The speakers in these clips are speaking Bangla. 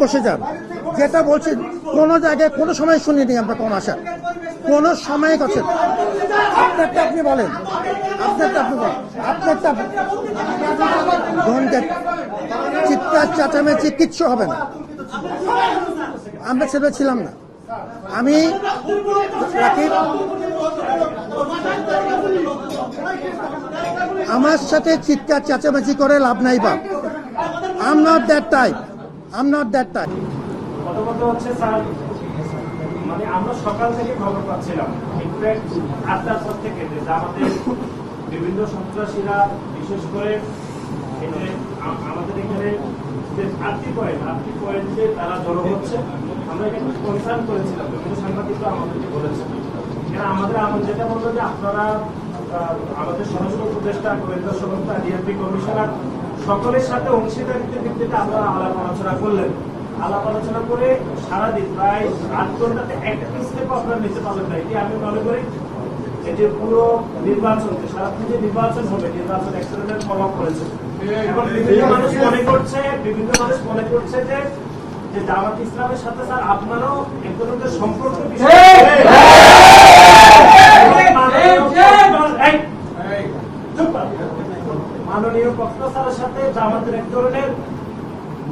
বসে যান। যেটা বলছি কোনো জায়গায় কোনো সময় শুনিনি আমরা কোন আশা। কোন সময় করছেন। আপনারটা আপনি বলেন। আপনারটা আপনি বলেন। আপনারটা get- চিৎকার, চাচামেচি কিচ্ছু হবে না। আমরা সেটা ছিলাম না। আমি রাকিব আমার সাথে চিৎকার, চেঁচামেচি করে লাভ নাই বা I'm not that I'm not that type হচ্ছে স্যার মানে আমরা সকাল থেকে খবর পাচ্ছিলাম, ইনফ্যাক্ট আটটার পর থেকে যে আমাদের বিভিন্ন সন্ত্রাসীরা, বিশেষ করে আমাদের এখানে যে আটটি পয়েন্ট আটটি পয়েন্টে তারা জড়ো হচ্ছে। আমরা একটু কনসার্ন করেছিলাম, বিভিন্ন সাংবাদিকরা আমাদেরকে বলেছে। আমাদের আমার যেটা বলল যে আপনারা আমাদের স্বরাষ্ট্র উপদেষ্টা, গোয়েন্দা সংস্থা ডিএমপি কমিশনার সকলের সাথে অংশীদারিত্বের ভিত্তিতে আপনারা আলাপ আলোচনা করলেন আলাপ আলোচনা করে সারাদিন প্রায় আট ঘন্টাতে একটা স্টেপ আপনারা নিতে পারবেন না এটি আমি মনে করি যে পুরো নির্বাচন সারাদিন যে নির্বাচন হবে নির্বাচন এক্সেলেন্ট ফলো করেছে এখন বিভিন্ন মানুষ মনে করছে বিভিন্ন মানুষ মনে করছে যে যে জামাত ইসলামের সাথে স্যার আপনারও এক ধরনের সম্পর্ক বিষয়। মাননীয় কক্সবাজার স্যারের সাথে জামাতের এক ধরনের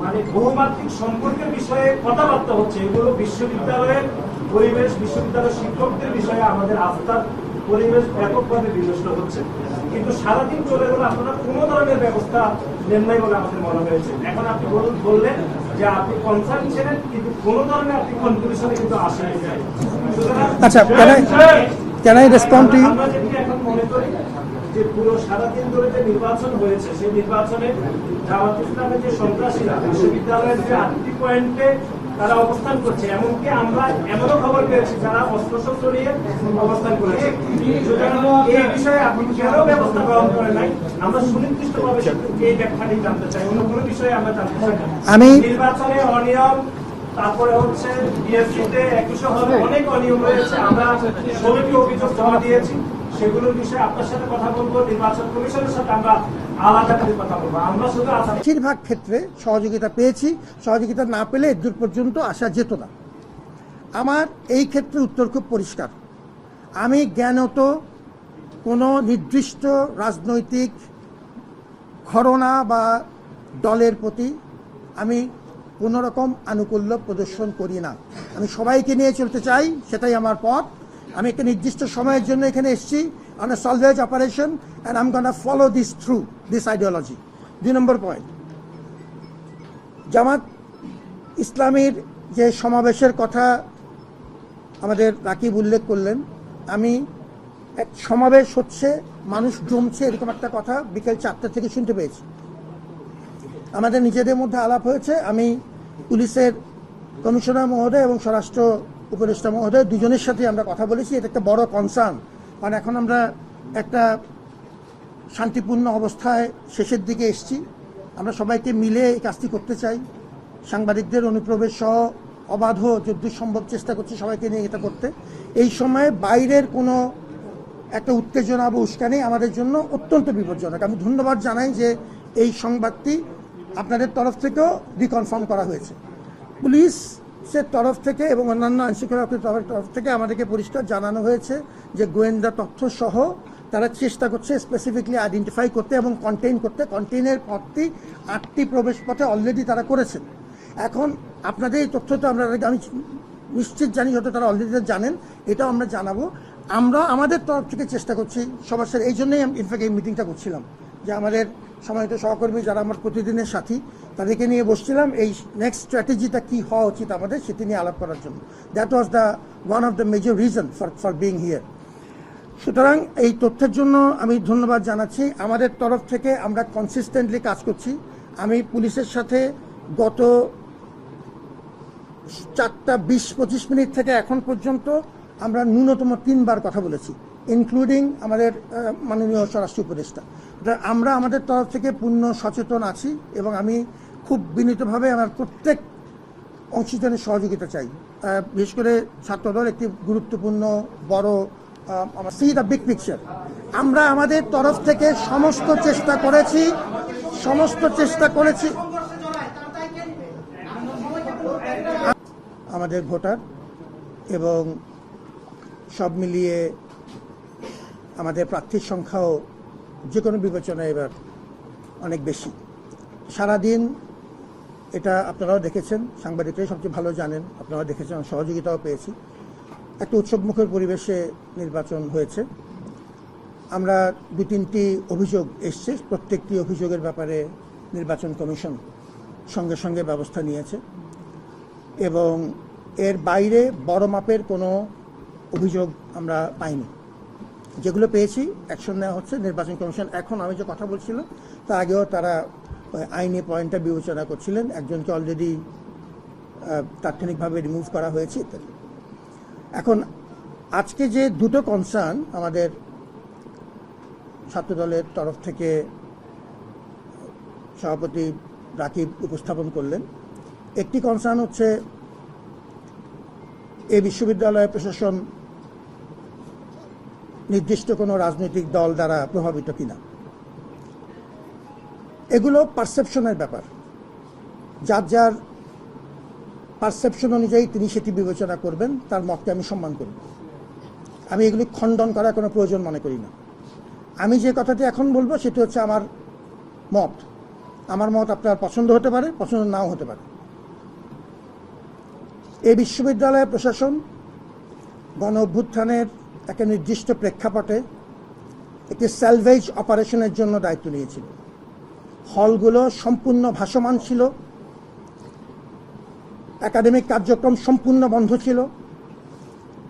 মানে বহুমাত্রিক সম্পর্কের বিষয়ে কথাবার্তা হচ্ছে এগুলো বিশ্ববিদ্যালয়ের পরিবেশ বিশ্ববিদ্যালয়ের শিক্ষকদের বিষয়ে আমাদের আস্থার পরিবেশ ব্যাপকভাবে বিনষ্ট হচ্ছে। কিন্তু সারাদিন চলে গেলে আপনারা কোনো ধরনের ব্যবস্থা নেন নাই বলে আমাদের মনে হয়েছে। এখন আপনি বলুন বললেন যে আপনি কনসার্ন ছিলেন কিন্তু কোনো ধরনের আপনি কনক্লুশনে কিন্তু আসেন আচ্ছা, I- can I respond to you? আমরা যেটি এখন মনে করি যে পুরো সারাদিন ধরে যে নির্বাচন হয়েছে সেই নির্বাচনে জামাত ইসলামের যে সন্ত্রাসীরা বিশ্ববিদ্যালয়ের যে আটটি পয়েন্টে তারা অবস্থান করছে। এমনকি আমরা এমনও খবর পেয়েছি যারা অস্ত্রশস্ত্র নিয়ে অবস্থান করেছে। সুতরাং এই বিষয়ে আপনি কেন ব্যবস্থা গ্রহণ করেন নাই? আমরা সুনির্দিষ্টভাবে এই ব্যাখ্যাটি জানতে চাই অন্য কোনো বিষয়ে আমরা জানতে চাই আমি- নির্বাচনে অনিয়ম তারপরে হচ্ছে বিএসসিতে একুশে হবে অনেক অনিয়ম রয়েছে। আমরা ষোলোটি অভিযোগ জমা দিয়েছি। সেগুলোর বিষয়ে আপনার সাথে কথা বলব, নির্বাচন কমিশনের সাথে আমরা বেশিরভাগ ক্ষেত্রে সহযোগিতা পেয়েছি। সহযোগিতা না পেলে দূর পর্যন্ত আসা যেত না। আমার এই ক্ষেত্রে উত্তর খুব পরিষ্কার। আমি জ্ঞানত কোনো নির্দিষ্ট রাজনৈতিক ঘটনা বা দলের প্রতি আমি কোনো রকম আনুকূল্য প্রদর্শন করি না। আমি সবাইকে নিয়ে চলতে চাই, সেটাই আমার পথ। আমি একটা নির্দিষ্ট সময়ের জন্য এখানে এসেছি on a salvage operation and I'm gonna follow this through this ideology দুই নম্বর পয়েন্ট জামাত ইসলামীর যে সমাবেশের কথা আমাদের রাকিব উল্লেখ করলেন, আমি এক সমাবেশ হচ্ছে, মানুষ জমছে এরকম একটা কথা বিকেল চারটা থেকে শুনতে পেয়েছি। আমাদের নিজেদের মধ্যে আলাপ হয়েছে, আমি পুলিশের কমিশনার মহোদয় এবং স্বরাষ্ট্র উপদেষ্টা মহোদয়, দুজনের সাথে আমরা কথা বলেছি। এটা একটা বড় কনসার্ন কারণ এখন আমরা একটা শান্তিপূর্ণ অবস্থায় শেষের দিকে এসছি। আমরা সবাইকে মিলে এই কাজটি করতে চাই। সাংবাদিকদের অনুপ্রবেশ সহ অবাধ যদ্দূর সম্ভব চেষ্টা করছি সবাইকে নিয়ে এটা করতে। এই সময়ে বাইরের কোনো একটা উত্তেজনা বা উস্কানি আমাদের জন্য অত্যন্ত বিপজ্জনক। আমি ধন্যবাদ জানাই যে এই সংবাদটি আপনাদের তরফ থেকেও রিকনফার্ম করা হয়েছে। পুলিশের তরফ থেকে এবং অন্যান্য আইনশৃঙ্খলা তরফ থেকে আমাদেরকে পরিষ্কার জানানো হয়েছে যে গোয়েন্দা তথ্য সহ তারা চেষ্টা করছে স্পেসিফিকলি আইডেন্টিফাই করতে এবং কন্টেইন করতে। কন্টেইনের পথটি আটটি প্রবেশ পথে অলরেডি তারা করেছেন। এখন আপনাদের এই তথ্যটা আমরা আমি নিশ্চিত জানি, হয়তো তারা অলরেডি জানেন, এটাও আমরা জানাব। আমরা আমাদের তরফ থেকে চেষ্টা করছি সবার সাথে, এই জন্যই ইনফ্যাক্ট এই মিটিংটা করছিলাম যে আমাদের সময়ত সহকর্মী যারা আমার প্রতিদিনের সাথী, তাদেরকে নিয়ে বসছিলাম এই নেক্সট স্ট্র্যাটেজিটা কি হওয়া উচিত আমাদের সেটি নিয়ে আলাপ করার জন্য। That was the one of the major reason for for being here সুতরাং এই তথ্যের জন্য আমি ধন্যবাদ জানাচ্ছি। আমাদের তরফ থেকে আমরা কনসিস্টেন্টলি কাজ করছি। আমি পুলিশের সাথে গত চারটা বিশ পঁচিশ মিনিট থেকে এখন পর্যন্ত আমরা ন্যূনতম তিনবার কথা বলেছি। ইনক্লুডিং আমাদের মাননীয় স্বরাষ্ট্র উপদেষ্টা। আমরা আমাদের তরফ থেকে পূর্ণ সচেতন আছি এবং আমি খুব বিনীতভাবে আমার প্রত্যেক অংশীজনের সহযোগিতা চাই। বিশেষ করে ছাত্রদল একটি গুরুত্বপূর্ণ, বড় সি দ্য বিগ পিকচার আমরা আমাদের তরফ থেকে সমস্ত চেষ্টা করেছি, সমস্ত চেষ্টা করেছি। আমাদের ভোটার এবং সব মিলিয়ে আমাদের প্রার্থীর সংখ্যাও যে কোনো বিবেচনায় এবার অনেক বেশি। সারাদিন এটা আপনারাও দেখেছেন, সাংবাদিকরাই সবচেয়ে ভালো জানেন আপনারা দেখেছেন সহযোগিতাও পেয়েছি। একটা উৎসবমুখের পরিবেশে নির্বাচন হয়েছে। আমরা দু তিনটি অভিযোগ এসছে, প্রত্যেকটি অভিযোগের ব্যাপারে নির্বাচন কমিশন সঙ্গে সঙ্গে ব্যবস্থা নিয়েছে এবং এর বাইরে বড় মাপের কোনো অভিযোগ আমরা পাইনি। যেগুলো পেয়েছি অ্যাকশন নেওয়া হচ্ছে, নির্বাচন কমিশন। এখন আমি যে কথা বলছিলাম তা আগেও তারা আইনি পয়েন্টটা বিবেচনা করছিলেন। একজনকে অলরেডি তাৎক্ষণিকভাবে রিমুভ করা হয়েছে, ইত্যাদি। এখন, আজকে যে দুটো কনসার্ন আমাদের ছাত্রদলের তরফ থেকে সভাপতি রাকিব উপস্থাপন করলেন, একটি কনসার্ন হচ্ছে এই বিশ্ববিদ্যালয় প্রশাসন নির্দিষ্ট কোনো রাজনৈতিক দল দ্বারা প্রভাবিত কিনা। এগুলো পারসেপশনের ব্যাপার। যার যার পারসেপশন অনুযায়ী তিনি সেটি বিবেচনা করবেন, তার মতকে আমি সম্মান করি। আমি এগুলি খণ্ডন করার কোনো প্রয়োজন মনে করি না। আমি যে কথাটি এখন বলব, সেটি হচ্ছে আমার মত। আমার মত আপনার পছন্দ হতে পারে, পছন্দ নাও হতে পারে। এই বিশ্ববিদ্যালয়ের প্রশাসন গণ অভ্যুত্থানের একটা নির্দিষ্ট প্রেক্ষাপটে একটি স্যালভেজ অপারেশনের জন্য দায়িত্ব নিয়েছিল। হলগুলো সম্পূর্ণ ভাসমান ছিল। একাডেমিক কার্যক্রম সম্পূর্ণ বন্ধ ছিল।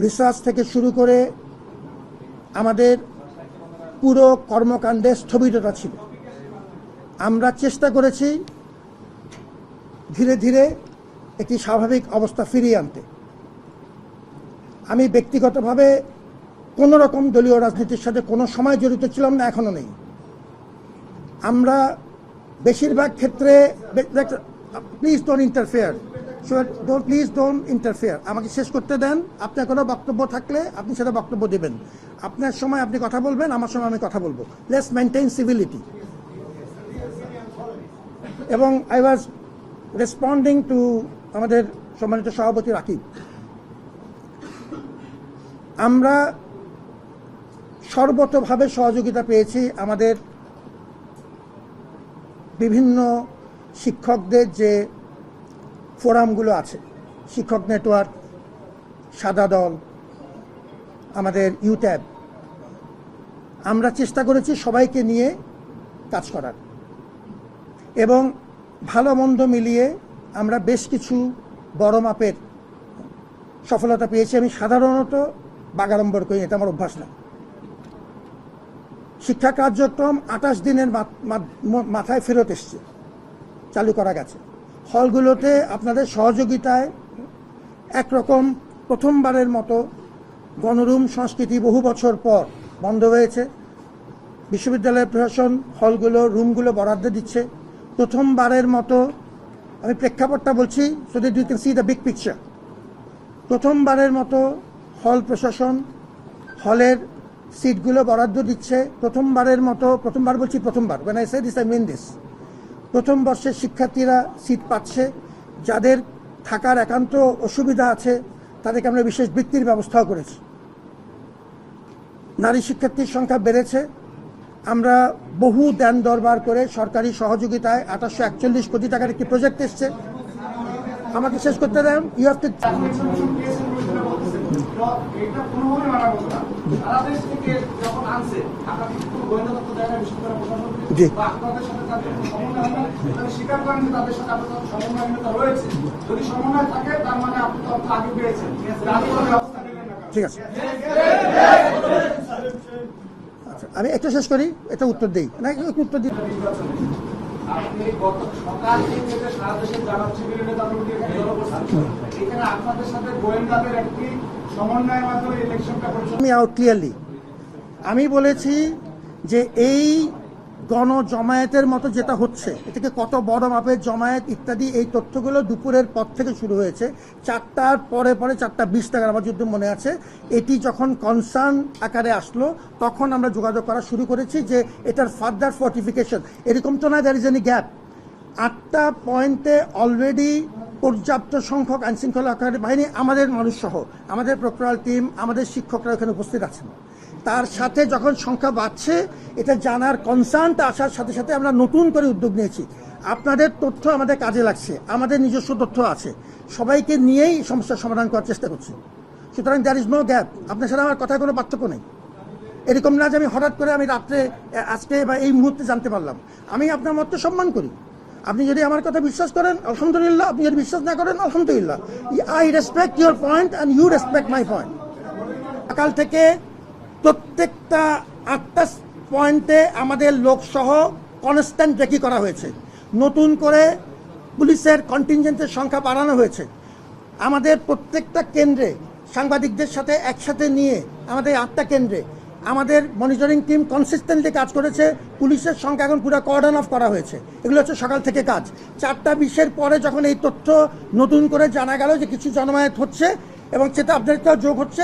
রিসার্চ থেকে শুরু করে আমাদের পুরো কর্মকাণ্ডে স্থবিরতা ছিল। আমরা চেষ্টা করেছি ধীরে ধীরে একটি স্বাভাবিক অবস্থা ফিরিয়ে আনতে। আমি ব্যক্তিগতভাবে কোনো রকম দলীয় রাজনীতির সাথে কোনো সময় জড়িত ছিলাম না, এখনও নেই। আমরা বেশিরভাগ ক্ষেত্রে please don't interfere please don't interfere আমাকে শেষ করতে দেন। আপনার কোনো বক্তব্য থাকলে আপনি সেটা বক্তব্য দেবেন। আপনার সময় আপনি কথা বলবেন, আমার সময় আমি কথা বলব। লেটস মেনটেন সিভিলিটি এবং আই ওয়াজ রেসপন্ডিং টু আমাদের সম্মানিত সভাপতি রাকিব। আমরা সর্বতভাবে সহযোগিতা পেয়েছি আমাদের বিভিন্ন শিক্ষকদের যে ফোরামগুলো আছে, শিক্ষক নেটওয়ার্ক, সাদা দল, আমাদের ইউট্যাব। আমরা চেষ্টা করেছি সবাইকে নিয়ে কাজ করার। এবং ভালো মন্দ মিলিয়ে আমরা বেশ কিছু বড় মাপের সফলতা পেয়েছি। আমি সাধারণত বাগাড়ম্বর করি, এটা আমার অভ্যাস না। শিক্ষা কার্যক্রম আঠাশ দিনের মাথায় ফেরত এসছে। চালু করা গেছে। হলগুলোতে আপনাদের সহযোগিতায় একরকম প্রথমবারের মতো গণরুম সংস্কৃতি বহু বছর পর বন্ধ হয়েছে। বিশ্ববিদ্যালয় প্রশাসন হলগুলো, রুমগুলো বরাদ্দ দিচ্ছে। প্রথমবারের মতো আমি প্রেক্ষাপটটা বলছি so that you can see the big picture প্রথমবারের মতো হল প্রশাসন হলের সিটগুলো বরাদ্দ দিচ্ছে। প্রথমবারের মতো, প্রথমবার বলছি প্রথমবার say this, I mean this. প্রথম বর্ষের শিক্ষার্থীরা সিট পাচ্ছে। যাদের থাকার একান্ত অসুবিধা আছে, তাদেরকে আমরা বিশেষ বৃত্তির ব্যবস্থাও করেছি। নারী শিক্ষার্থীর সংখ্যা বেড়েছে। আমরা বহু দেন দরবার করে সরকারি সহযোগিতায় আঠাশশো একচল্লিশ কোটি টাকার একটি প্রজেক্ট এসছে। আমাকে শেষ করতে দেন। ইউ হ্যাভ টু ঠিক আছে আচ্ছা আমি একটা শেষ করি এটা উত্তর দিই। না একটু উত্তর দিই আমি আউট ক্লিয়ারলি আমি বলেছি যে এই গণ জমায়েতের মতো যেটা হচ্ছে, এটাকে কত বড় মাপের জমায়েত ইত্যাদি, এই তথ্যগুলো দুপুরের পর থেকে শুরু হয়েছে। চারটার পরে পরে চারটা বিশ টাকার আমার যদি মনে আছে। এটি যখন কনসার্ন আকারে আসলো, তখন আমরা যোগাযোগ করা শুরু করেছি যে এটার ফার্দার ফর্টিফিকেশন এরকম তো না দ্যার ইজ এনি গ্যাপ আটটা পয়েন্টে অলরেডি পর্যাপ্ত সংখ্যক আইনশৃঙ্খলা বাহিনী আমাদের মানুষ সহ আমাদের প্রক্টোরাল টিম আমাদের শিক্ষকরা এখানে উপস্থিত আছেন। তার সাথে যখন সংখ্যা বাড়ছে, এটা জানার কনসার্নটা আসার সাথে সাথে আমরা নতুন করে উদ্যোগ নিয়েছি। আপনাদের তথ্য আমাদের কাজে লাগছে। আমাদের নিজস্ব তথ্য আছে। সবাইকে নিয়েই সমস্যার সমাধান করার চেষ্টা করছি। সুতরাং দ্যার ইজ নো গ্যাপ আপনার সাথে আমার কথায় কোনো পার্থক্য নেই। এরকম না যে আমি হঠাৎ করে আমি রাত্রে আজকে বা এই মুহূর্তে জানতে পারলাম। আমি আপনার মত সম্মান করি। আপনি যদি আমার কথা বিশ্বাস করেন, আলহামদুলিল্লাহ। আপনি যদি বিশ্বাস না করেন, আলহামদুলিল্লাহ। I respect your point and you respect my point সকাল থেকে প্রত্যেকটা আটটা পয়েন্টে আমাদের লোকসহ কনস্ট্যান্ট রেকি করা হয়েছে। নতুন করে পুলিশের কন্টিনজেন্টের সংখ্যা বাড়ানো হয়েছে। আমাদের প্রত্যেকটা কেন্দ্রে সাংবাদিকদের সাথে একসাথে নিয়ে আমাদের আটটা কেন্দ্রে আমাদের মনিটরিং টিম কনসিস্টেন্টলি কাজ করেছে। পুলিশের সংখ্যা এখন পুরো কর্ডন অফ করা হয়েছে। এগুলো হচ্ছে সকাল থেকে কাজ। চারটা বিশের পরে যখন এই তথ্য নতুন করে জানা গেল যে কিছু জনমায়েত হচ্ছে এবং সেটা আপনাদেরকেও যোগ হচ্ছে